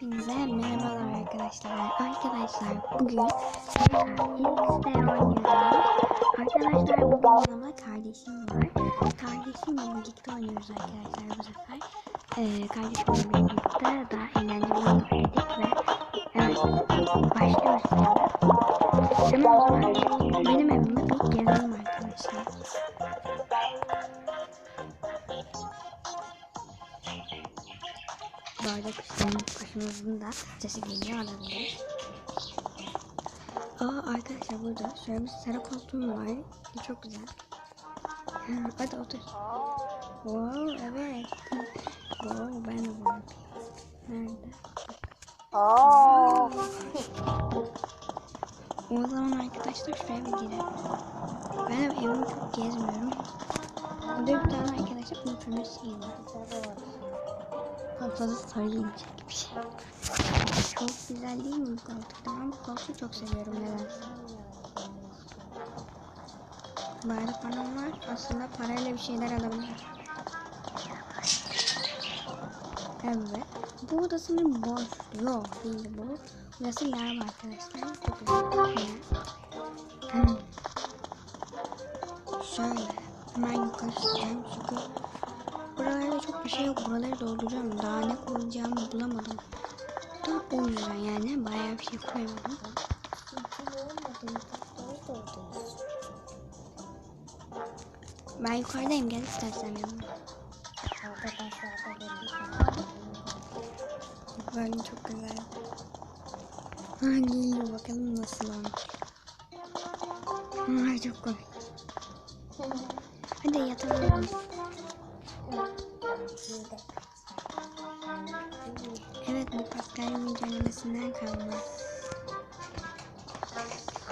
Hepinize merhabalar arkadaşlar. Arkadaşlar bugün X'de oynuyoruz. Arkadaşlar bugün yanımda kardeşim var. Kardeşimle birlikte oynuyoruz arkadaşlar bu sefer. Ee, kardeşimle birlikte daha eğlenceli oynadık ve evet başlıyoruz şimdi. O zaman benim evimde bir gezelim arkadaşlar. Arada kuşların, kuşumuzun da sesi geliyor olabilir. Aa arkadaşlar burada şöyle bir sarı koltuğum var. Çok güzel. Ha, Hadi otur. Wow evet. Wow ben de bunu. Nerede? Oo. O zaman arkadaşlar şuraya bir girelim. Ben evimi çok gezmiyorum. Burada bir tane arkadaşlar unutulmuş şey var. Kafası sarı inecek bir şey. Çok güzel değil mi bu koltuk? Ben bu koltuğu çok seviyorum nedense. Bayrak param var. Aslında parayla bir şeyler alabilirim. Evet. Bu odasının boş. Yok değil bu. Burası lava arkadaşlar. Çok güzel. Hmm. Şöyle. Hemen yukarı çıkacağım çünkü bir şey yok. Buraları dolduracağım. Daha ne koyacağımı bulamadım. Da o yüzden yani bayağı bir şey koymadım. Ben yukarıdayım gel istersen yanıma. Böyle çok güzel. Ha geliyor bakalım nasıl olmuş. Ay çok komik. Hadi yatalım. Evet bu Pascal güncellemesinden kalma.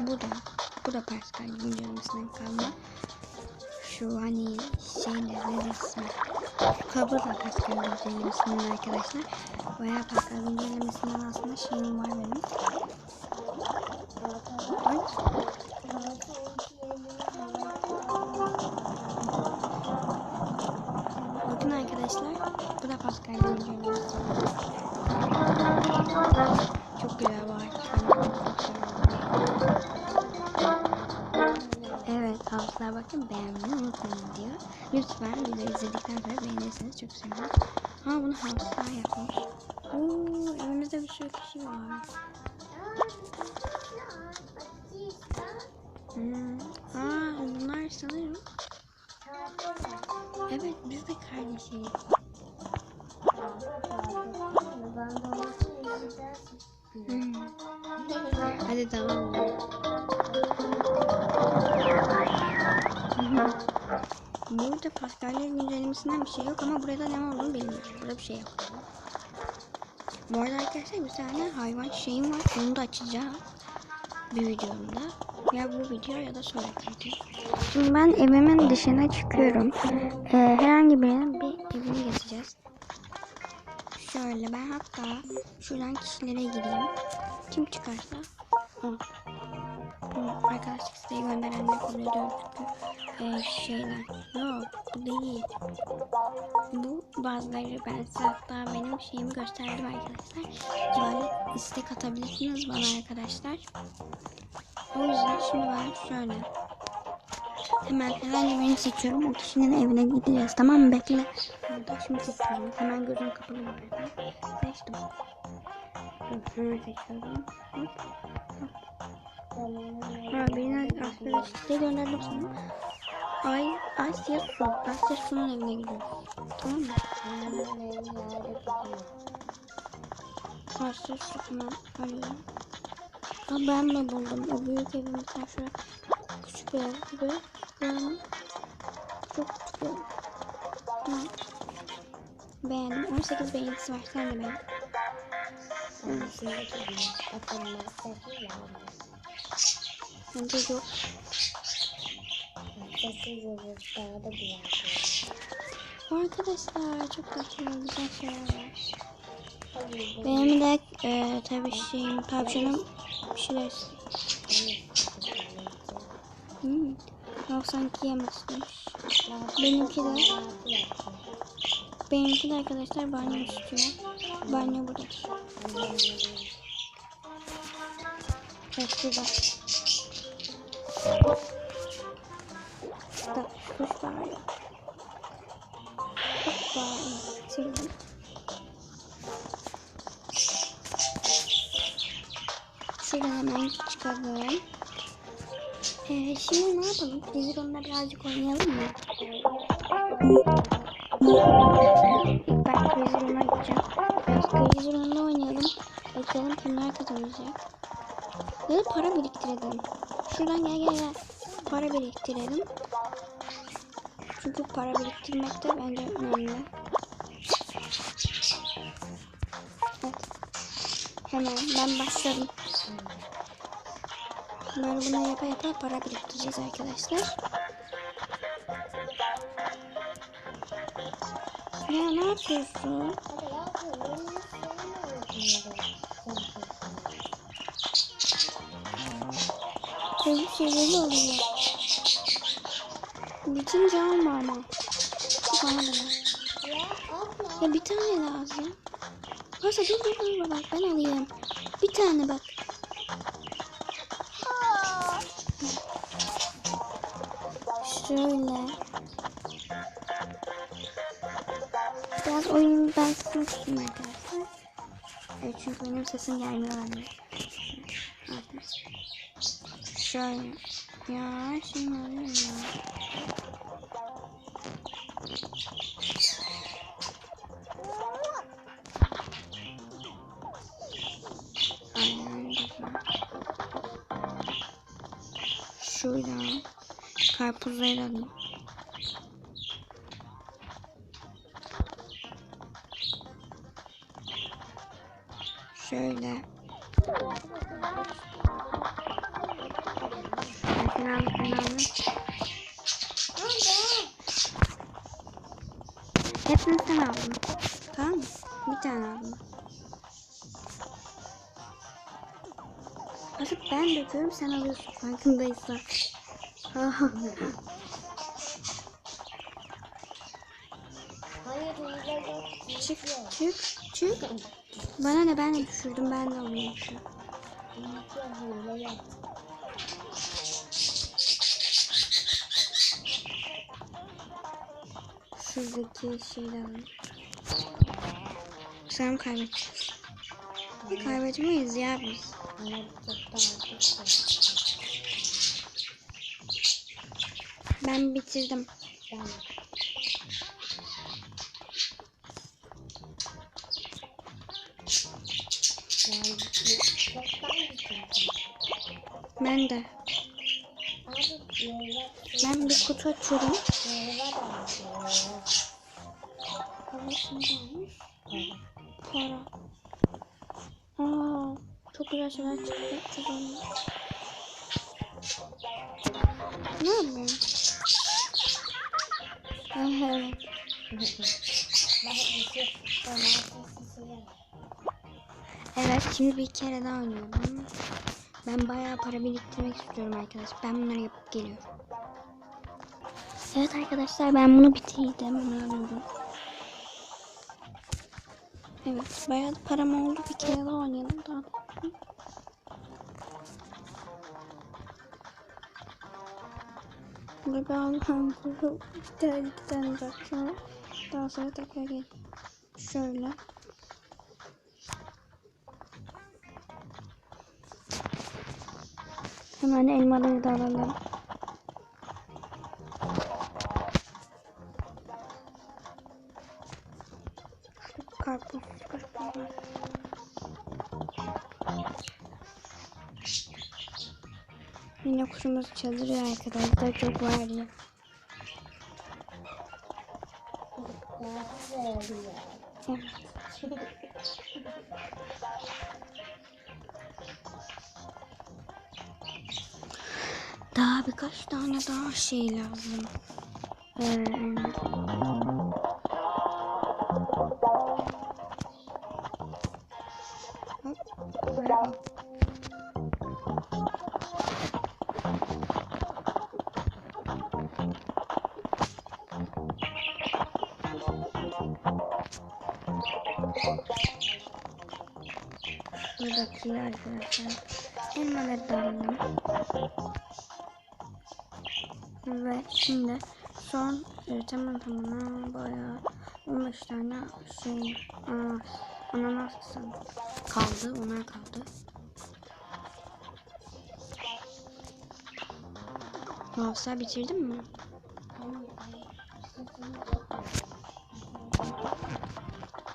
Bu da bu da Pascal güncellemesinden kalma. Şu hani şeyle ne ismi? Kabı da Pascal güncellemesinden arkadaşlar. Bayağı Pascal güncellemesinden aslında şeyim var benim. Arkadaşlar. Bu da Pascal güncellemesi. Çok güzel var. Evet havuzlar bakın beğenmeyi unutmayın diyor. Lütfen videoyu izledikten sonra beğenirseniz çok sevinirim. Ha bunu havuzlar yapmış. Oo, evimizde bir sürü kişi var. Hmm. Aa bunlar sanırım. Evet biz de kardeşiz. Hmm. Hadi tamam. Burada Pascal'lerin güncellemesinden bir şey yok ama burada ne olduğunu bilmiyorum. Burada bir şey yok. Bu arada arkadaşlar bir tane hayvan şeyim var. Onu da açacağım. Bir videomda. Ya bu video ya da sonraki video. Şimdi ben evimin dışına çıkıyorum. Ee, herhangi birinin bir evini gezeceğiz. Şöyle ben hatta şuradan kişilere gireyim. Kim çıkarsa o. Bu arkadaşlık isteği gönderenleri kabul ediyorum çünkü e, şeyler. Yok bu değil. Bu bazıları ben size hatta benim şeyimi gösterdim arkadaşlar. Böyle istek atabilirsiniz bana arkadaşlar. O yüzden şimdi ben şöyle hemen herhangi birini seçiyorum. O kişinin evine gideceğiz. Tamam mı? Bekle. Burada şimdi seçiyorum. Hemen gözüm kapalı burada. Seçtim. Hemen seçiyorum. Hop. Ha, birine aslında işte gönderdim sana. Ay, siyah su. Siyah sunun evine gidiyorum. Tamam mı? Karşı su hemen arıyorum. Ha ben de buldum. O büyük evin şöyle küçük bir ev Yani çok ev. Tamam. Beğendim. 18 beğenisi var. Sen de beğen. Bence yok. Arkadaşlar çok tatlı güzel şeyler var. Benim de e, tabii şeyim tavşanım bir şeyler Hmm. 92 yemezmiş. Benimki de benimki de arkadaşlar banyo istiyor. Banyo buradadır. Evet şurada. Şurada kuş ya. Hoppa. Sildim. Şuradan hemen çıkalım. Ee, şimdi ne yapalım? Biz onunla birazcık oynayalım mı? İlk ben Room'a gideceğim. Room'da oynayalım. Bakalım kimler kazanacak. Ya da para biriktirelim. Şuradan gel gel gel. Para biriktirelim. Çünkü para biriktirmek de bence önemli. Evet. Hemen ben başladım. Böyle bunu yapa yapa para biriktireceğiz arkadaşlar. Ya ne yapıyorsun? Böyle şeyleri oluyor. Bitince alma ama. Bana da. Ya bir tane lazım. Varsa dur dur dur bak ben alayım. Bir tane bak. Şöyle. Biraz oyunu ben sustum arkadaşlar. Evet çünkü benim sesim gelmiyor. Evet. Şöyle. Ya şimdi oluyor. Aynen karpuzları alayım. Şöyle. Al, ben al. Hepsini sen aldın. Tamam mı? Bir tane aldım. Artık ben döküyorum sen alıyorsun farkındaysan. Çık çık çık. Bana ne ben de düşürdüm ben de alıyorum şu. Şuradaki alayım. Sen kaybedeceğiz. Kaybetmeyiz ya biz. Hayır çok daha çok Ben bitirdim. Ben de. Ben bir kutu açıyorum. Para. Aa, çok güzel şeyler çıktı. Ne yapıyorsun? Evet. Şimdi bir kere daha oynuyorum. Ben bayağı para biriktirmek istiyorum arkadaşlar. Ben bunları yapıp geliyorum. Evet arkadaşlar ben bunu bitirdim. Bunu alıyorum. Evet bayağı da param oldu. Bir kere daha oynayalım. Daha Burada Allah'ım bir tane iki. Daha sonra tekrar gel. Şöyle. Hemen elmaları da alalım. Karpuz, karpuz Yine kuşumuz çalıyor arkadaşlar. Çok var ya. Daha birkaç tane daha şey lazım. Ee, hop, Şuradaki arkadaşlar. Elmaları da. Ve şimdi son e, tamam tamam bayağı 15 tane şey ananas, ananas kaldı. Onlar kaldı. Hafsa bitirdin mi?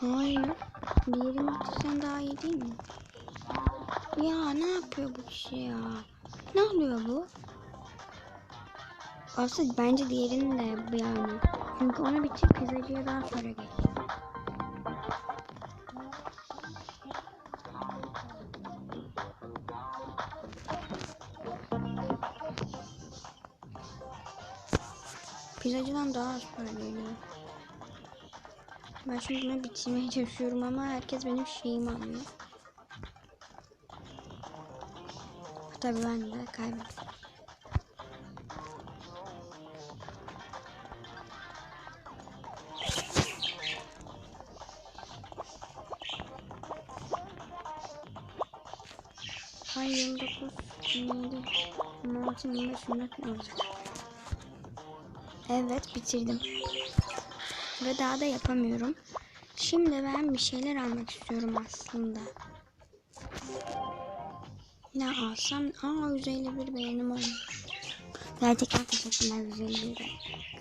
Hayır. Diğerini bitirsen daha iyi değil mi? Ya ne yapıyor bu kişi ya? Ne oluyor bu? Aslında bence diğerini de yani. Çünkü onu bitir pizzacıya daha sonra geç. Pizzacıdan daha az para geliyor. Ben şimdi bunu bitirmeye çalışıyorum ama herkes benim şeyimi alıyor. Tabii ben de kaybettim. Ay 29, 27, 26, 25, 24 olacak. Evet bitirdim. Ve daha da yapamıyorum. Şimdi ben bir şeyler almak istiyorum aslında. Ne alsam? Aa 151 beğenim olmuş. Gerçekten teşekkürler 151'e.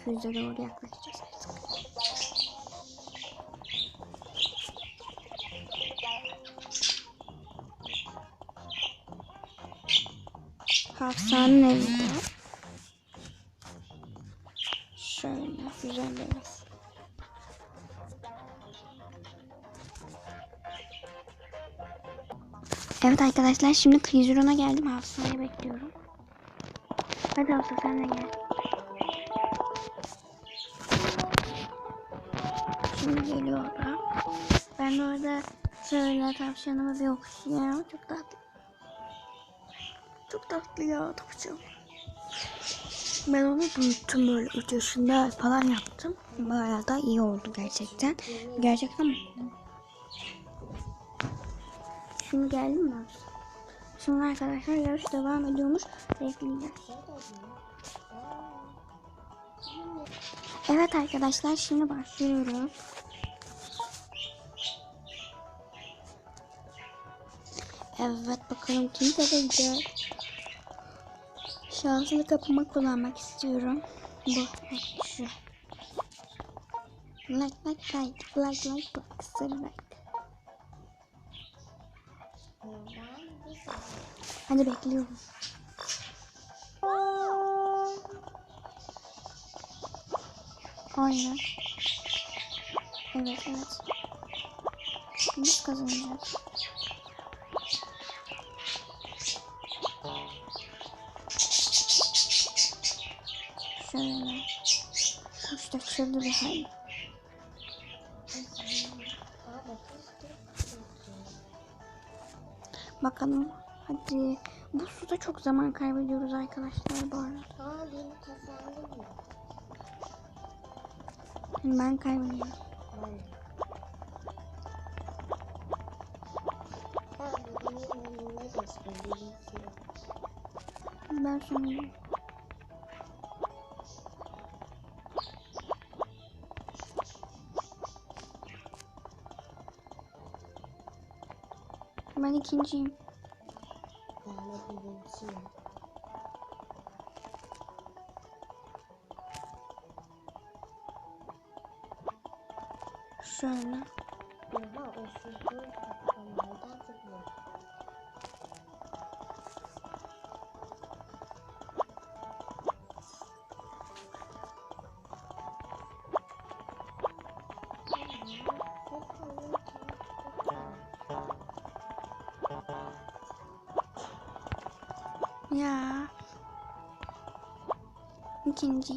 200'e doğru yaklaşacağız artık. Hafsa'nın evinde. Şöyle güzel bir Evet arkadaşlar şimdi Kıyıcıron'a geldim. Hafsa'yı bekliyorum. Hadi Hafsa sen de gel. Şimdi geliyor o da. Ben orada şöyle tavşanımı bir okşuyorum. Çok tatlı. Çok tatlı ya tavşan. Ben onu büyüttüm böyle 3 yaşında falan yaptım. Bayağı da iyi oldu gerçekten. Gerçekten Şimdi geldim mi? Şimdi arkadaşlar yarış devam ediyormuş. Bekleyeceğiz. Evet arkadaşlar şimdi başlıyoruz. Evet bakalım kim kazanacak. Şanslı kapımı kullanmak istiyorum. Bu şu. Like like like like like bak sarı like. Hadi bekliyorum. Aynen. Evet evet. Biz kazanacağız. Şöyle. İşte şurada Bakalım. Hadi. Bu suda çok zaman kaybediyoruz arkadaşlar bu arada. Aa beni? Ben kaybediyorum. Ben sonundayım. Ben ikinciyim. De birinciyim. Şöyle. Oha o sürdüğü kapılardan çıkıyor. Ya. İkinci.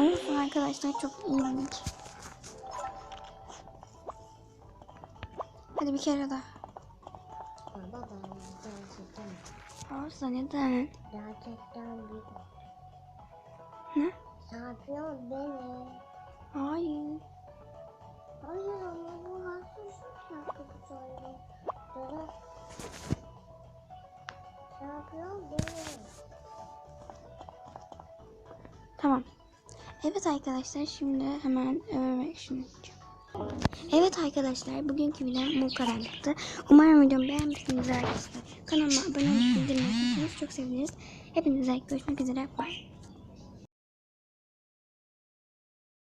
Olsun arkadaşlar çok iyiydik. Hadi bir kere daha. Baba ben gerçekten Olsa neden? gerçekten bir Ne? şampiyon benim. Hayır Evet arkadaşlar şimdi hemen öğrenmek için. Evet arkadaşlar bugünkü videom bu kadarlıktı. Umarım videomu beğenmişsinizdir arkadaşlar. Kanalıma abone bildirimleri açarsanız çok seviniriz. Hepinize görüşmek üzere. Bye.